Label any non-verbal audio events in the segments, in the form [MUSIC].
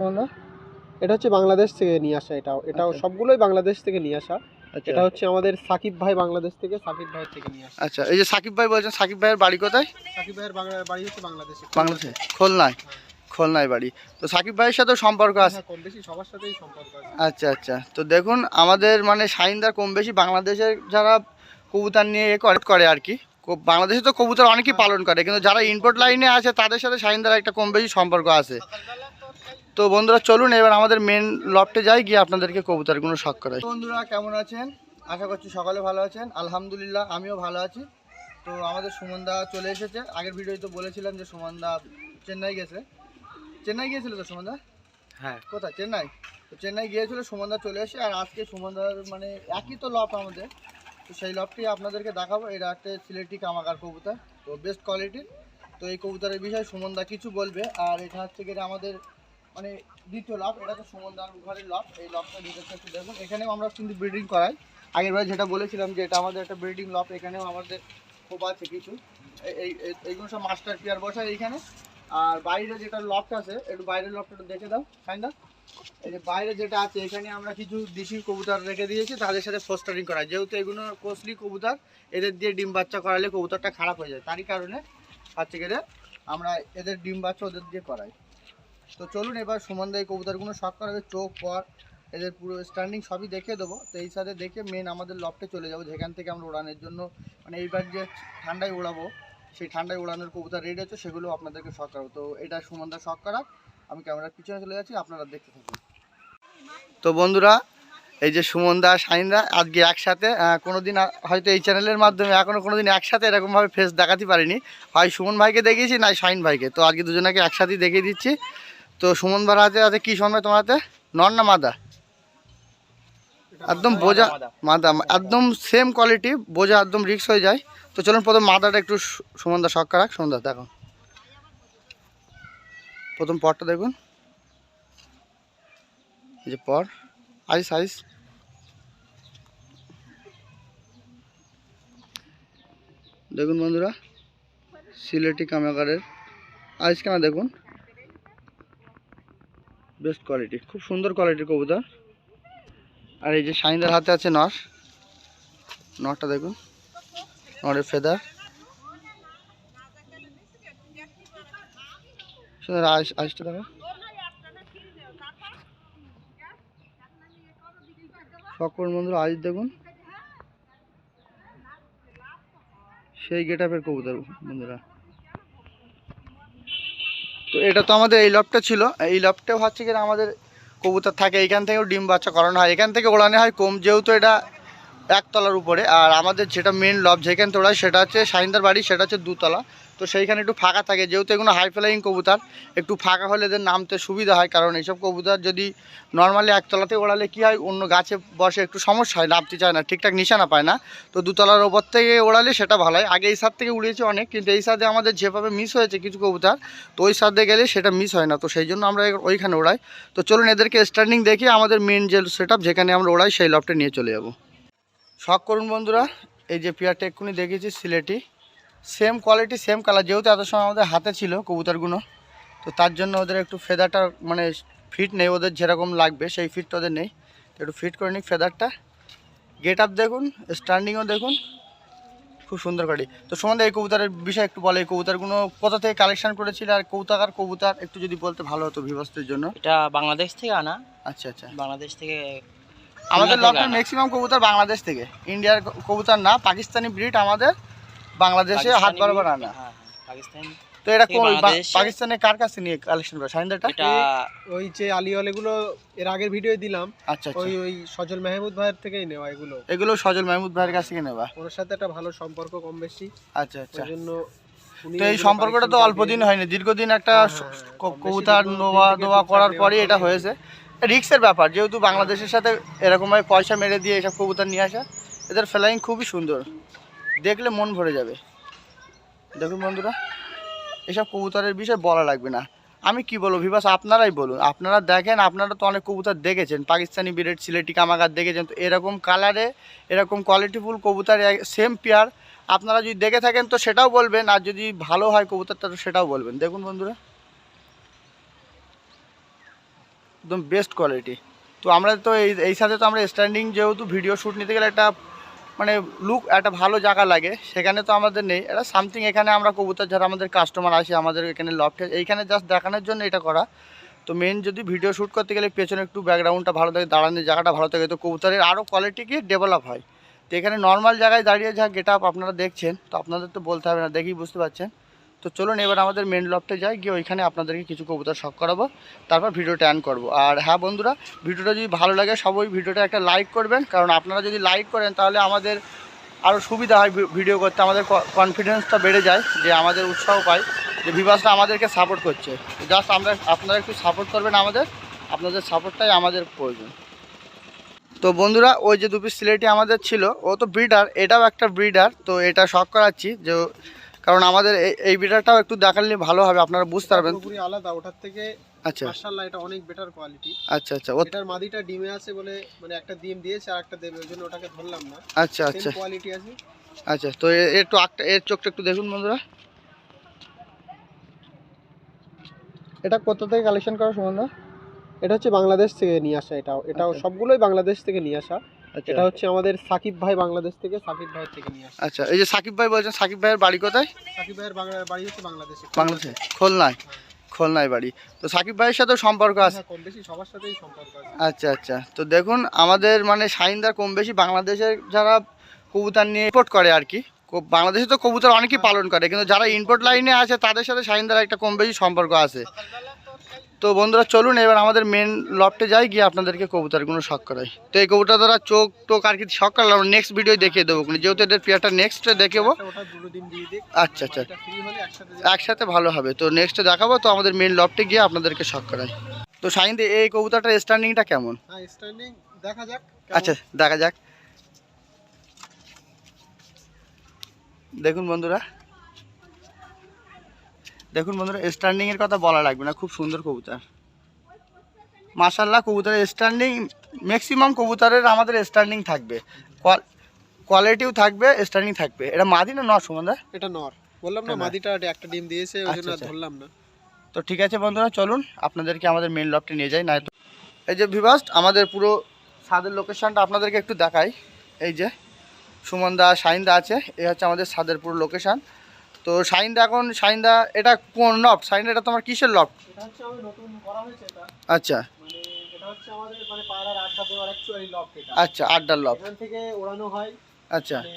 বলো। এটা হচ্ছে বাংলাদেশ থেকে নিয়ে আসা এটাও এটাও আচ্ছা। সবগুলোই বাংলাদেশ থেকে নিয়ে আসা। আচ্ছা। এটা হচ্ছে আমাদের সাকিব ভাই বাংলাদেশ থেকে সাকিব ভাইয়ের থেকে নিয়ে আসা। আচ্ছা এই যে সাকিব ভাই বলছেন সাকিব ভাইয়ের বাড়ি কোথায়? সাকিব ভাইয়ের বাড়ি হচ্ছে বাংলাদেশে। বাংলাদেশে খুলনায়। খুলনায় বাড়ি। তো সাকিব ভাইয়ের সাথে সম্পর্ক আছে? হ্যাঁ, কম বেশি সবার সাথেই সম্পর্ক আছে। আচ্ছা আচ্ছা। তো দেখুন আমাদের মানে শাহিনদার কম বেশি বাংলাদেশের যারা কবুতর নিয়ে এ করে করে আর কি। বাংলাদেশে তো কবুতর অনেকেই পালন করে কিন্তু যারা ইম্পোর্ট লাইনে আছে তাদের সাথে শাহিনদার একটা কম বেশি সম্পর্ক আছে। তো বন্ধুরা চলুন এবার আমাদের মেন লফটে যাই গিয়ে আপনাদেরকে কবুতরগুলো শখ করাই। বন্ধুরা কেমন আছেন? আশা করছি সকালে ভালো আছেন। আলহামদুলিল্লাহ আমিও ভালো আছি। তো আমাদের সুমনদা চলে এসেছে। আগের ভিডিওতে তো বলেছিলাম যে সুমনদা চেন্নাই গেছে। চেন্নাই গিয়েছিল তো সুমনদা হ্যাঁ। কোথায়? চেন্নাই? তো চেন্নাই গিয়েছিল সুমনদা চলে এসে আর আজকে সুমনদার মানে একই তো লফ আমাদের। তো সেই লফটি আপনাদেরকে দেখাবো। এটা একটা সিলেটি কামাকার কবুতর তো বেস্ট কোয়ালিটির তো এই কবুতরের বিষয়ে সুমনদা কিছু বলবে। আর এটা হচ্ছে গিয়ে আমাদের মানে দ্বিতীয় লফ এটা তো সুমনদার ঘরের লফ এই লফটা ডিটেলস একটু দেখুন, এখানেও আমরা কিন্তু ব্রিডিং করাই। আগের বার যেটা বলেছিলাম যে এটা আমাদের একটা ব্রিডিং লফ এখানেও আমাদের খুব আছে কিছু। এই- এই এই- এইগুলো সব মাস্টার পেয়ার বসায় এইখানে। আর বাইরে যেটা লফট আছে, একটু বাইরের লফটটা একটু দেখে দাও ফাইন্দা এই যে বাইরে যেটা আছে, এখানে আমরা কিছু দেশি কবুতর রেখে দিয়েছি, তাদের সাথে ফোস্টারিং করা। যেহেতু এগুলো কোসলি কবুতর, এদের দিয়ে ডিম বাচ্চা করালে কবুতরটা খারাপ হয়ে যায়। তারই কারণে হচ্ছে গেলে আমরা এদের ডিম বাচ্চা ওদের দিয়ে করাই। তো চলুন এবার সুমন্দা এই কবুতরগুলো শখ করাবে চোখ পর এদের পুরো স্ট্যান্ডিং সবই দেখে দেবো। তো এই সাথে দেখে মেন আমাদের লফটে চলে যাব যেখান থেকে আমরা ওড়ানোর জন্য মানে এইবার যে ঠান্ডায় ওড়াবো সেই ঠান্ডায় ওড়ানোর কবুতর রেডি আছে সেগুলো আপনাদেরকে শখ করাবো। তো এটা সুমন্দা শখ করা আমি ক্যামেরার পিছনে চলে যাচ্ছি আপনারা দেখতে থাকুন। তো বন্ধুরা এই যে সুমনদা শাহিনদা আজকে একসাথে আহ, কোনোদিন আ- হয়তো এই চ্যানেলের মাধ্যমে এখনও কোনোদিন একসাথে এরকমভাবে ফেস দেখাতে পারিনি। হয় সুমন ভাইকে দেখিয়েছি নাই শাহিন ভাইকে। তো আজকে দুজনকে একসাথেই দেখিয়ে দিচ্ছি। তো সুমন ভাইয়ের হাতে আছে কী সময় তোমার হাতে? নন না মাদা? একদম বোঝা মাদা, একদম সেম কোয়ালিটি বোঝা একদম রিক্স হয়ে যায়। তো চলুন প্রথম মাদাটা একটু সুমনদা শখ রাখ সুমনদা দেখো। প্রথম পরটা দেখুন। এই যে পর, আইস আইস। দেখুন বন্ধুরা, সিলেটি কামাকারের আইস কেনা দেখুন। বেস্ট কোয়ালিটি খুব সুন্দর কোয়ালিটির কবুতর। আর এই যে শাইনদার হাতে আছে নর। নরটা দেখুন। নরের ফেদার সুন্দর আইস আইসটা সকল বন্ধুরা আজ দেখুন। সেই গেট আপের কবুতর বন্ধুরা। তো এটা তো আমাদের এই লবটা ছিল। এই লবটাও হচ্ছে কিনা আমাদের কবুতর থাকে এখান থেকেও ডিম বাচ্চা করানো হয়। এখান থেকে ওড়ানো হয় কম, যেহেতু এটা একতলার উপরে। আর আমাদের যেটা মেন লব যেখান থেকে ওড়ায় সেটা হচ্ছে সাইন্দার বাড়ি, সেটা হচ্ছে দুতলা। তো সেইখানে একটু ফাঁকা থাকে। যেহেতু এগুলো হাই ফ্লাইং কবুতর, একটু ফাঁকা হলে এদের নামতে সুবিধা হয়, কারণ এইসব কবুতর যদি নর্মালি একতলাতে ওড়ালে কি হয়, অন্য গাছে বসে একটু সমস্যা হয়, নামতে চায় না, ঠিকঠাক নিশানা পায় না। তো দুতলার ওপর থেকে ওড়ালে সেটা ভালো হয়। আগে এই সাদ থেকে উড়িয়েছে অনেক, কিন্তু এই সাদে আমাদের যেভাবে মিস হয়েছে কিছু কবুতর, তো ওই সাদে গেলে সেটা মিস হয় না। তো সেই জন্য আমরা ওইখানে ওড়াই। তো চলুন এদেরকে স্ট্যান্ডিং দেখে, আমাদের মেন যে সেট যেখানে আমরা ওড়াই, সেই লফটে নিয়ে চলে যাব। শখ করুন বন্ধুরা, এই যে পেয়ারটা এক্ষুনি দেখেছি Sylheti. Same quality same colour যেহেতু এত সময় আমাদের হাতে ছিল কবুতরগুলো তো তার জন্য ওদের একটু ফেদারটা মানে ফিট নেই ওদের যেরকম লাগবে সেই ফিটটা ওদের নেই। তো একটু ফিট করে নিই ফেদারটা গেট আপ দেখুন স্ট্যান্ডিংও দেখুন খুব সুন্দর গাড়ি তো সম্বন্ধে এই কবুতরের বিষয়ে একটু বলে এই কবুতরগুলো কোথা থেকে কালেকশন করেছিল আর কৌতাকার কবুতর একটু যদি বলতে ভালো হতো ভিভাসদের জন্য? এটা বাংলাদেশ থেকে আনা। আচ্ছা আচ্ছা। বাংলাদেশ থেকে আমাদের লটের ম্যাক্সিমাম কবুতর বাংলাদেশ থেকে। ইন্ডিয়ার কবুতর না পাকিস্তানি ব্রিড আমাদের বাংলাদেশে হাত বরাবর আনা হ্যাঁ, হ্যাঁ, পাকিস্তান। তো এটা কোন পাকিস্তানে কার কাছে নিয়ে কালেকশন করে সাইন্দারটা এটা ওই যে আলিওয়ালেগুলো এর আগের ভিডিও দিলাম। আচ্ছা ওই আচ্ছা। ওই সজল মেহমুদ ভাইয়ের থেকেই নেওয়া এগুলো। এগুলো সজল মাহমুদ ভাইয়ের কাছ থেকে নেওয়া? ওর সাথে একটা ভালো সম্পর্ক কম বেশি। আচ্ছা আচ্ছা। ওই জন্য তো এই সম্পর্কটা তো অল্প দিন হয়নি। দীর্ঘদিন একটা হ্যাঁ, হ্যাঁ, কবুতর নোয়া দোয়া করার পরই এটা হয়েছে। রিক্সের ব্যাপার যেহেতু বাংলাদেশের সাথে এরকমভাবে পয়সা মেরে দিয়ে এসব কবুতর নিয়ে আসা এদের ফ্লাইং খুবই সুন্দর। দেখলে মন ভরে যাবে। দেখুন বন্ধুরা, এসব কবুতরের বিষয়ে বলা লাগবে না। আমি কি বলব ভিবাস আপনারাই বলুন। আপনারা দেখেন, আপনারা তো অনেক কবুতর দেখেছেন। পাকিস্তানি বিরেট সিলেটি কামাগার দেখেছেন। তো এরকম কালারে এরকম কোয়ালিটিফুল কবুতর সেম পেয়ার আপনারা যদি দেখে থাকেন, তো সেটাও বলবেন। আর যদি ভালো হয় কবুতরটা, তো সেটাও বলবেন। দেখুন বন্ধুরা। একদম বেস্ট কোয়ালিটি তো আমরা তো এই সাথে তো আমরা স্ট্যান্ডিং যেহেতু ভিডিও শ্যুট নিতে গেলে একটা মানে লুক একটা ভালো জায়গা লাগে, সেখানে তো আমাদের নেই। এটা সামথিং এখানে আমরা কবুতর যারা আমাদের কাস্টমার আসে, আমাদের এখানে লফটে এইখানে জাস্ট দেখানোর জন্য এটা করা। তো মেন যদি ভিডিও শ্যুট করতে গেলে পেছনে একটু ব্যাকগ্রাউন্ডটা ভালো থাকে, দাঁড়ানোর জায়গাটা ভালো থাকে, তো কবুতরের আরও কোয়ালিটি কি ডেভেলপ হয়। তো এখানে নর্মাল জায়গায় দাঁড়িয়ে যা গেট আপ আপনারা দেখছেন, তো আপনাদের তো বলতে হবে না, দেখেই বুঝতে পারছেন। তো চলুন এবার আমাদের মেন লফটে যাই, গিয়ে ওইখানে আপনাদেরকে কিছু কবুতর শখ করাবো, তারপর ভিডিওটা অ্যান করব। আর হ্যাঁ বন্ধুরা, ভিডিওটা যদি ভালো লাগে সবাই ভিডিওটা একটা লাইক করবেন, কারণ আপনারা যদি লাইক করেন তাহলে আমাদের আরও সুবিধা হয় ভিডিও করতে, আমাদের কনফিডেন্সটা বেড়ে যায়, যে আমাদের উৎসাহ পায়, যে ভিভাসটা আমাদেরকে সাপোর্ট করছে। জাস্ট আমরা, আপনারা একটু সাপোর্ট করবেন আমাদের, আপনাদের সাপোর্টটাই আমাদের প্রয়োজন। তো বন্ধুরা, ওই যে দুপিস সিলেটি আমাদের ছিল, ও তো ব্রিডার এটাও একটা ব্রিডার তো এটা শখ করাচ্ছি যে কারণ আমাদের এই- ব্রিডারটাও একটু দেখালে ভালো হবে আপনারা বুঝতে পারবেন। পুরোপুরি আলাদা ওটার থেকে আচ্ছা। মার্শাল্লাহ এটা অনেক বেটার কোয়ালিটি আচ্ছা আচ্ছা ও এটার মাদিটা ডিমে আছে বলে মানে একটা ডিম দিয়েছে আর একটা দেবে ওই জন্য ওটাকে ধরলাম না। আচ্ছা আচ্ছা। কোয়ালিটি আছে। আচ্ছা তো এর একটু এর চোখটা একটু দেখুন বন্ধুরা। এটা কোথা থেকে কালেকশন করা সম্বন্ধ এটা হচ্ছে বাংলাদেশ থেকে নিয়ে আসা এটাও এটাও আচ্ছা। সবগুলোই বাংলাদেশ থেকে নিয়ে আসা। এটা হচ্ছে আমাদের সাকিব ভাই বাংলাদেশ থেকে সাকিব ভাইয়ের থেকে নিয়ে আসা আচ্ছা এই যে সাকিব ভাই বলছেন সাকিব ভাইয়ের বাড়ি কোথায়? সাকিব ভাইয়ের বাড়ি হচ্ছে বাংলাদেশে বাংলাদেশে খুলনায়। খুলনায় বাড়ি। তো সাকিব ভাইয়ের সাথে সম্পর্ক আছে? হ্যাঁ, কম বেশি সবার সাথেই সম্পর্ক আছে। আচ্ছা আচ্ছা। তো দেখুন আমাদের মানে শাহিনদার কম বেশি বাংলাদেশের যারা কবুতর নিয়ে ইম্পোর্ট করে আর কি কো- বাংলাদেশে তো কবুতর অনেকেই পালন করে কিন্তু যারা ইম্পোর্ট লাইনে আছে তাদের সাথে শাহিনদার একটা কম বেশি সম্পর্ক আছে। তো বন্ধুরা চলুন এবার আমাদের মেন লফটে যাই গিয়ে আপনাদেরকে কবুতরগুলো শখ করাই। তো এই কবুতর দ্বারা চোখ টোক আর কি শখ করলাম নেক্সট ভিডিও দেখিয়ে দেবো যেহেতু এদের পেয়ারটা নেক্সটে দেখাবো। আচ্ছা আচ্ছা হলে একসাথে ভালো হবে। তো নেক্সটে দেখাবো। তো আমাদের মেন লফটে গিয়ে আপনাদেরকে শখ করাই। তো শাহিন এই কবুতরটার স্ট্যান্ডিংটা কেমন? হ্যাঁ দেখা যাক। আচ্ছা দেখা যাক। দেখুন বন্ধুরা দেখুন বন্ধুরা স্ট্যান্ডিং এর কথা বলা লাগবে না খুব সুন্দর কবুতর। মাশাল্লাহ কবুতরের স্ট্যান্ডিং ম্যাক্সিমাম কবুতরের আমাদের স্ট্যান্ডিং থাকবে। কোয়ালিটিও থাকবে স্ট্যান্ডিং থাকবে। এটা মাদি না নর সুমন্দা এটা নর। বললাম না মাদিটা একটা ডিম দিয়েছে ওই জন্য আচ্ছা, আচ্ছা। ধরলাম না। তো ঠিক আছে বন্ধুরা চলুন আপনাদেরকে আমাদের মেন লফটে নিয়ে যাই না এই যে ভিভাস্ট আমাদের পুরো ছাদের লোকেশনটা আপনাদেরকে একটু দেখাই। এই যে সুমন সুমনদা শাহিনদা আছে এই হচ্ছে আমাদের ছাদের পুরো লোকেশন তো শাহিনদা এখন শাহিনদা এটা কোন লফট? শাহিনদা এটা তোমার কিসের লফট? এটা হচ্ছে নতুন করা হয়েছে এটা। আচ্ছা। মানে এটা হচ্ছে আমাদের মানে পায়রার আড্ডা দেওয়ার অ্যাকচুয়ালি লফট এটা। আচ্ছা আড্ডার লফট। এখান থেকে ওড়ানো হয়। আচ্ছা। মানে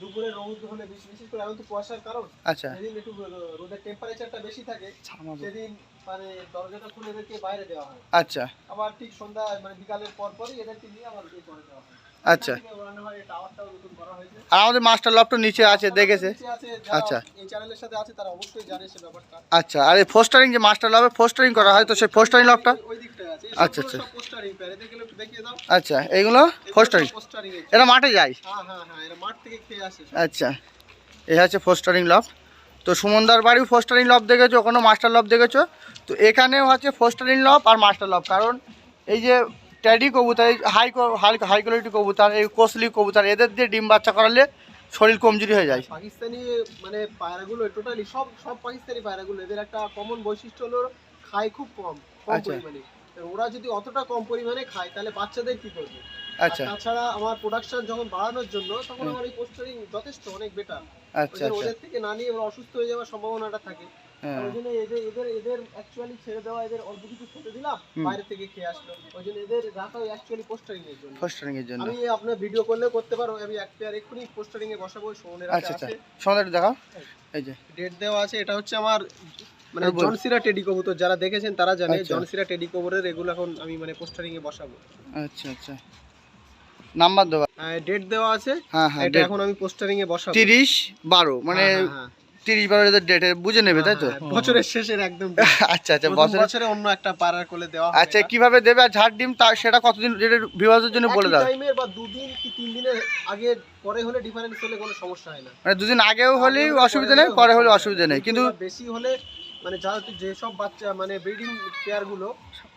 দুপুরে রোদ হলে বেশি বিশেষ করে এখন তো কুয়াশার কারণ। আচ্ছা। যেদিন একটু রোদের টেম্পারেচারটা বেশি থাকে। সেদিন মানে দরজাটা খুলে এদেরকে বাইরে দেওয়া হয়। আচ্ছা। আবার ঠিক সন্ধ্যা মানে বিকালের পর পরই এদেরকে নিয়ে আবার ইয়ে করে দেওয়া হয়। আচ্ছা। আর আমাদের মাস্টার লফটও নিচে আছে দেখেছে? আচ্ছা। আচ্ছা আর এই ফোস্টারিং যে মাস্টার লফে ফোস্টারিং করা হয় তো সেই ফোস্টারিং লফটা আচ্ছা, আচ্ছা। আচ্ছা এইগুলো ফোস্টারিং এটা মাঠে যায়? হ্যাঁ হ্যাঁ হ্যাঁ আচ্ছা এই হচ্ছে ফোস্টারিং লব তো সুমনদার বাড়িও ফোস্টারিং লব দেখেছ ওখানেও মাস্টার লব দেখেছ? তো এখানেও হচ্ছে ফোস্টারিং লব আর মাস্টার লব কারণ এই যে ট্যাডি কবুতর হাই হাই হাই কোয়ালিটি কবুতর এই কোসলি কবুতর এদের দিয়ে ডিম বাচ্চা করালে শরীর কমজোরি হয়ে যায়। পাকিস্তানি মানে পায়রাগুলো টোটালি সব সব পাকিস্তানি পায়রাগুলো এদের একটা কমন বৈশিষ্ট্য হলো খায় খুব কম কম আচ্ছা। পরিমাণে। ওরা যদি অতটা কম পরিমাণে খায় তাহলে বাচ্চাদের কি করবে? আচ্ছা। তাছাড়া আমার প্রোডাকশন যখন বাড়ানোর জন্য তখন আমার এই পোস্টারিং যথেষ্ট অনেক বেটার আচ্ছা আচ্ছা। ওদের থেকে না নিয়ে অসুস্থ হয়ে যাওয়ার সম্ভাবনাটা থাকে। ওই জন্য এদের এদের এদের অ্যাকচুয়ালি ছেড়ে দেওয়া এদের অল্প কিছু খেতে দিলাম বাইরে থেকে খেয়ে আসলো। ওই জন্য এদের রাখা অ্যাকচুয়ালি পোস্টারিং এর জন্য। ফোস্টারিং এর জন্য। আমি আপনার ভিডিও করতে পারো আমি এক পেয়ার এক্ষুনি পোস্টারিং এ বসাবো সোনের আচ্ছা আচ্ছা। সন্ধ্যা একটু এই যে। ডেট দেওয়া আছে এটা হচ্ছে আমার মানে জনসিরা টেডি কবুতর যারা দেখেছেন তারা জানে। জনসিরা টেডি কবুতরের এগুলো এখন আমি মানে পোস্টারিং এ বসাবো। আচ্ছা আচ্ছা। নাম্বার দেওয়া। ডেট দেওয়া আছে। হ্যাঁ হ্যাঁ এটা এখন আমি পোস্টারিং এ বসাবো। তিরিশ বারো মানে হ্যাঁ, হ্যাঁ, হ্যাঁ। তিরিশ বারো ডেটে বুঝে নেবে তাই তো? হ্যাঁ, বছরের শেষের একদম [LAUGHS] আচ্ছা আচ্ছা বছরে বছরে অন্য একটা পাড়ার কোলে দেওয়া আচ্ছা কীভাবে দেবে আর ঝাড় ডিম তা সেটা কতদিন জন্য বলে একই দাও। টাইমের বা দুদিন কি তিন দিনের আগে পরে হলে ডিফারেন্স হলে কোনো সমস্যা হয় না। মানে দুদিন আগেও হলেই হলে অসুবিধা নেই পরে হলে অসুবিধা নেই। কিন্তু বেশি হলে মানে যারা যেসব বাচ্চা মানে ব্রিডিং হ্যাঁ।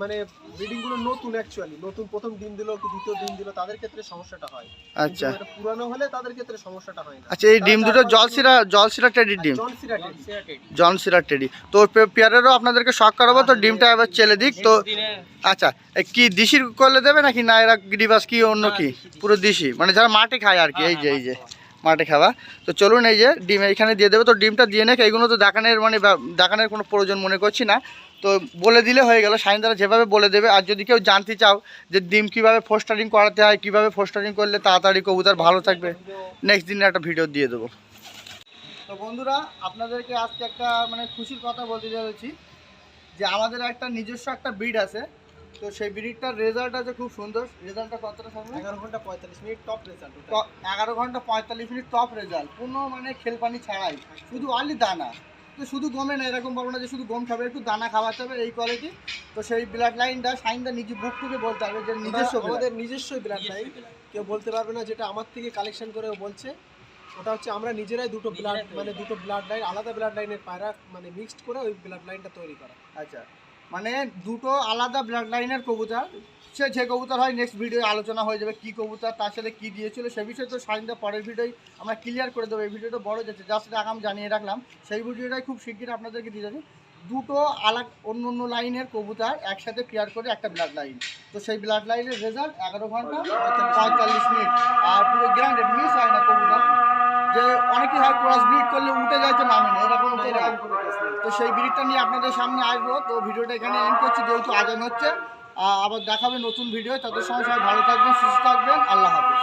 মানে ব্রিডিংগুলো নতুন অ্যাকচুয়ালি নতুন প্রথম ডিম দিলো কি দ্বিতীয় ডিম দিলো তাদের ক্ষেত্রে সমস্যাটা হয়। আচ্ছা। পুরানো হলে তাদের ক্ষেত্রে সমস্যাটা হয় না। আচ্ছা এই ডিম দুটো জলসিরা জলসিরা টেডি ডিম। জন সিরা জলসিরা টেডি। তো পেয়ারেরও আপনাদেরকে শখ করাবো তো ডিমটা এবার চেলে দিক তো আচ্ছা কি দিশির করলে দেবে নাকি না এরা গিরিবাস কি অন্য কি? পুরো দিশি। মানে যারা মাঠে খায় আর কি এই যে এই যে। মাঠে খাওয়া তো চলুন এই যে ডিম এইখানে দিয়ে দেবে। তো ডিমটা দিয়ে নেক এইগুলো তো দেখানোর মানে দেখানোর কোনো প্রয়োজন মনে করছি না। তো বলে দিলে হয়ে গেল সাইনদারা যেভাবে বলে দেবে। আর যদি কেউ জানতে চাও যে ডিম কীভাবে ফোস্টারিং করাতে হয়, কীভাবে ফোস্টারিং করলে তাড়াতাড়ি কবুতর ভালো থাকবে নেক্সট দিনে একটা ভিডিও দিয়ে দেবো। তো বন্ধুরা, আপনাদেরকে আজকে একটা মানে খুশির কথা বলতে যাচ্ছি যে আমাদের একটা নিজস্ব একটা ব্রিড আছে। তো সেই ব্রিডটার রেজাল্ট আছে খুব সুন্দর। রেজাল্টটা কতটা সামনে? এগারো ঘণ্টা পঁয়তাল্লিশ মিনিট টপ রেজাল্ট এগারো ঘণ্টা পঁয়তাল্লিশ মিনিট টপ রেজাল্ট কোনো মানে খেলপানি ছাড়াই। শুধু অনলি দানা। তো শুধু গমে না এরকম বলব না যে শুধু গম খাবে একটু দানা খাওয়াতে হবে এই কোয়ালিটি তো সেই ব্লাড লাইনটা সাইনটা নিজে বুক থেকে বলতে হবে যে নিজস্ব নিজস্ব আমাদের নিজস্বই ব্লাড লাইন কেউ বলতে পারবে না যেটা আমার থেকে কালেকশন করে ও বলছে। ওটা হচ্ছে আমরা নিজেরাই দুটো ব্লাড মানে দুটো ব্লাড লাইন আলাদা ব্লাড লাইনের পায়রা মানে মিক্সড করে ওই ব্লাড লাইনটা তৈরি করা। আচ্ছা। মানে দুটো আলাদা ব্লাড লাইনের কবুতর। সে, যে কবুতর হয় নেক্সট ভিডিও আলোচনা হয়ে যাবে কি কবুতর, তার সাথে কী দিয়েছিল, সে বিষয়ে তো সাইনটা পরের ভিডিওই আমরা ক্লিয়ার করে দেবো। এই ভিডিওটা বড় যাচ্ছে। জাস্ট আগাম জানিয়ে রাখলাম। সেই ভিডিওটাই খুব শিগগির আপনাদেরকে দিয়ে যাবে। দুটো আলাদা অন্য অন্য লাইনের কবুতর একসাথে পেয়ার করে একটা ব্লাড লাইন তো সেই ব্লাড লাইনের রেজাল্ট এগারো ঘণ্টা পঁয়তাল্লিশ মিনিট। আর পুরো গ্রান্ডেড মিস হয় না কবুতর। যে অনেকে হয় ক্রস ব্রিড করলে উঠে যায় তো নামে না এরকম তো সেই ব্রিডটা নিয়ে আপনাদের সামনে আসব। তো ভিডিওটা এখানে এন্ড করছি যেহেতু আজান হচ্ছে। আবার দেখাবে নতুন ভিডিও তাদের সময় সবাই ভালো থাকবেন সুস্থ থাকবেন আল্লাহ হাফিজ।